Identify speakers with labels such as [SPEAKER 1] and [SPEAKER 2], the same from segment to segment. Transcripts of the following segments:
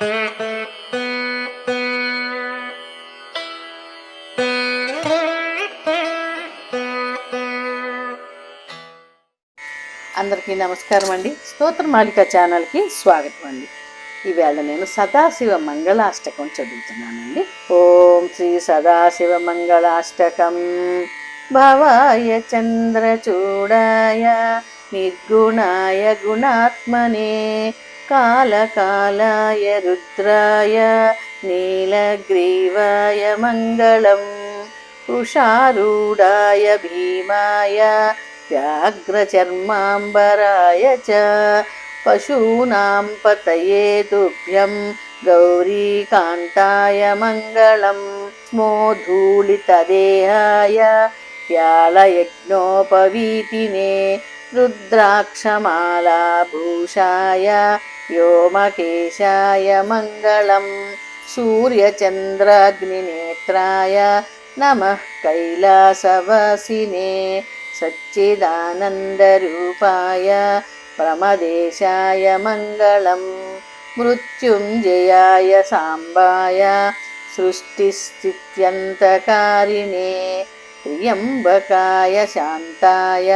[SPEAKER 1] అందరికీ నమస్కారం అండి. స్తోత్రమాలిక ఛానల్కి స్వాగతం అండి. ఈవేళ నేను సదాశివ మంగళాష్టకం చదువుతున్నానండి. ఓం శ్రీ సదాశివ మంగళాష్టకం. భవాయ చంద్రచూడాయ నిర్గుణాయ గుణాత్మనే कालकालाय रुद्राय नीलग्रीवाय मङ्गलम् वृषारूढाय भीमाय व्याघ्रचर्माम्बराय च पशूनां पतये तुभ्यं गौरीकान्ताय मङ्गलं स्मोधूलितदेहाय यालयज्ञोपवीतिने रुद्राक्षमालाभूषाय व्योमकेशाय मङ्गलं सूर्यचन्द्राग्निनेत्राय नमः कैलासवासिने सच्चिदानन्दरूपाय प्रमदेशाय मङ्गलं मृत्युञ्जयाय साम्बाय सृष्टिस्थित्यन्तकारिणे त्र्यम्बकाय शान्ताय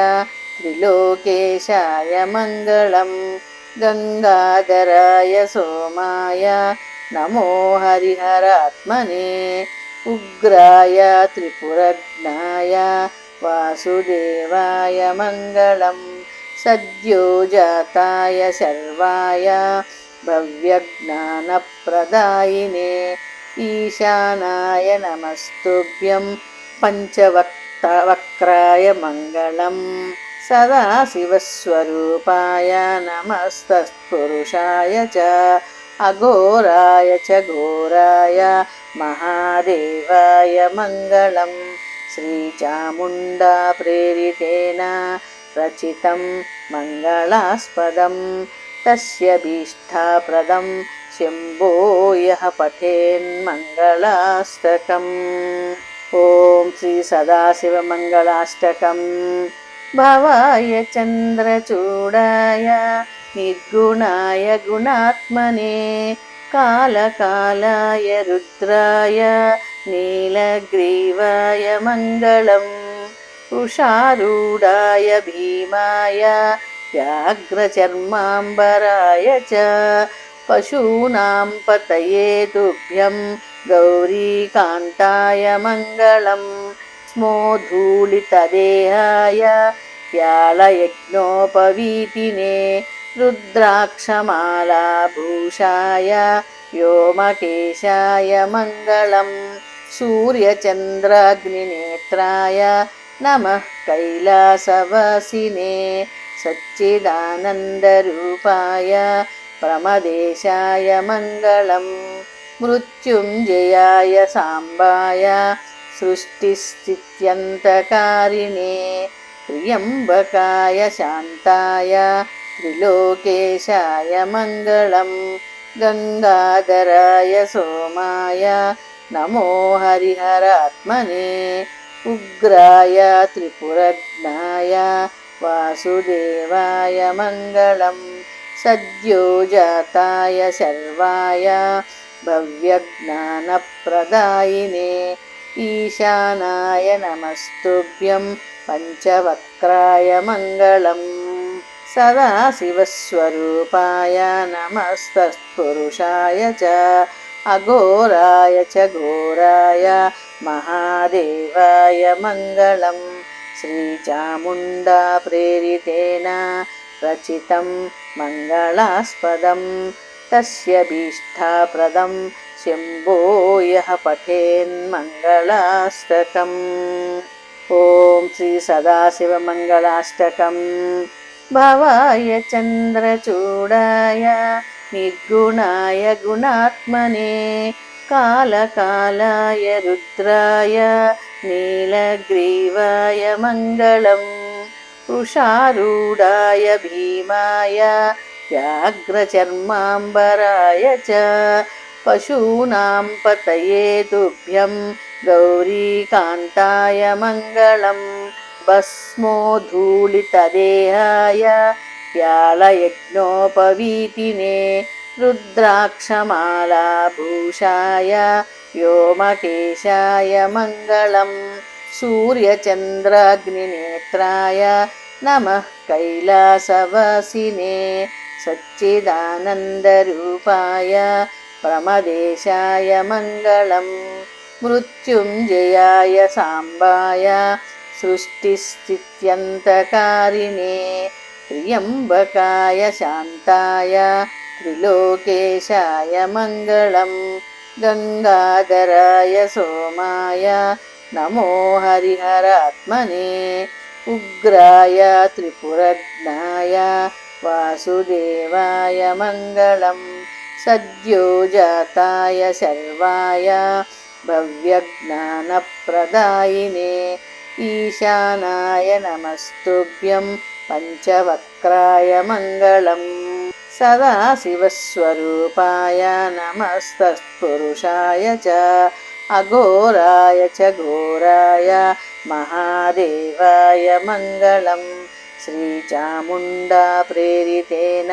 [SPEAKER 1] त्रिलोकेशाय मङ्गलं गङ्गाधराय सोमाय। नमो हरिहरात्मने। उग्राय त्रिपुरज्ञाय। वासुदेवाय मङ्गलं सद्यो जाताय शर्वाय भव्यज्ञानप्रदायिने। ईशानाय नमस्तुभ्यं। पञ्चवक्तवक्राय मङ्गलं सदाशिवस्वरूपाय नमस्तत्पुरुषाय च अघोराय च घोराय महादेवाय मङ्गलम् श्रीचामुण्डा प्रेरितेन रचितं मङ्गलास्पदं तस्य भीष्टाप्रदं शम्भो यः पठेन्मङ्गलाष्टकम् ॐ श्रीसदाशिवमङ्गलाष्टकं భవాయ చంద్రచూడాయ నిర్గుణాయ గుణాత్మనే కాలకాలాయ రుద్రాయ నీలగ్రీవాయ మంగళం ఉషారూఢాయ భీమాయ వ్యాఘ్రచర్మాంబరాయ చ పశూనాం పతయే తుభ్యం గౌరీకాంతాయ మంగళం स्मोधूलितदेहाय व्यालयज्ञोपवीतिने रुद्राक्षमालाभूषाय व्योमकेशाय मङ्गलम् सूर्यचन्द्राग्निनेत्राय नमः कैलासवासिने सच्चिदानन्दरूपाय प्रमदेशाय मङ्गलं मृत्युञ्जयाय साम्बाय सृष्टिस्थित्यन्तकारिणे त्र्यम्बकाय शान्ताय त्रिलोकेशाय मङ्गलं गङ्गाधराय सोमाय नमो हरिहरात्मने उग्राय त्रिपुरज्ञाय वासुदेवाय मङ्गलं सद्यो जाताय शर्वाय भव्यज्ञानप्रदायिने ईशानाय नमस्तुभ्यं पञ्चवक्राय मङ्गलम् सदाशिवस्वरूपाय नमस्तत्पुरुषाय च अघोराय च घोराय महादेवाय मङ्गलं श्रीचामुण्डा प्रेरितेन रचितं मङ्गलास्पदं तस्य भीष्टाप्रदं शम्भो यः पठेन्मङ्गलाष्टकम् ॐ श्रीसदाशिवमङ्गलाष्टकं भवाय चन्द्रचूडाय निर्गुणाय गुणात्मने कालकालाय रुद्राय नीलग्रीवाय मङ्गलं वृषारूढाय भीमाय व्याघ्रचर्माम्बराय च पशूनां पतये तुभ्यं गौरीकान्ताय मङ्गलं भस्मोधूलितदेहाय व्यालयज्ञोपवीतिने रुद्राक्षमालाभूषाय व्योमकेशाय मङ्गलम् सूर्यचन्द्राग्निनेत्राय नमः कैलासवासिने सच्चिदानन्दरूपाय प्रमदेशाय मङ्गलम् मृत्युञ्जयाय साम्बाय सृष्टिस्थित्यन्तकारिणे त्र्यम्बकाय शान्ताय त्रिलोकेशाय मङ्गलम् गङ्गाधराय सोमाय नमो हरिहरात्मने उग्राय त्रिपुरज्ञाय वासुदेवाय मङ्गलम् सद्यो जाताय शर्वाय भव्यज्ञानप्रदायिने ईशानाय नमस्तुभ्यं पञ्चवक्राय मङ्गलम् सदाशिवस्वरूपाय नमस्तत्पुरुषाय च अघोराय च घोराय महादेवाय मङ्गलम् श्रीचामुण्डा प्रेरितेन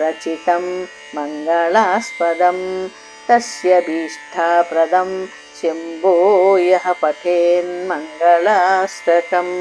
[SPEAKER 1] रचितं मङ्गलास्पदं तस्य भीष्टाप्रदं शम्भो यः पठेन्मङ्गलाष्टकम्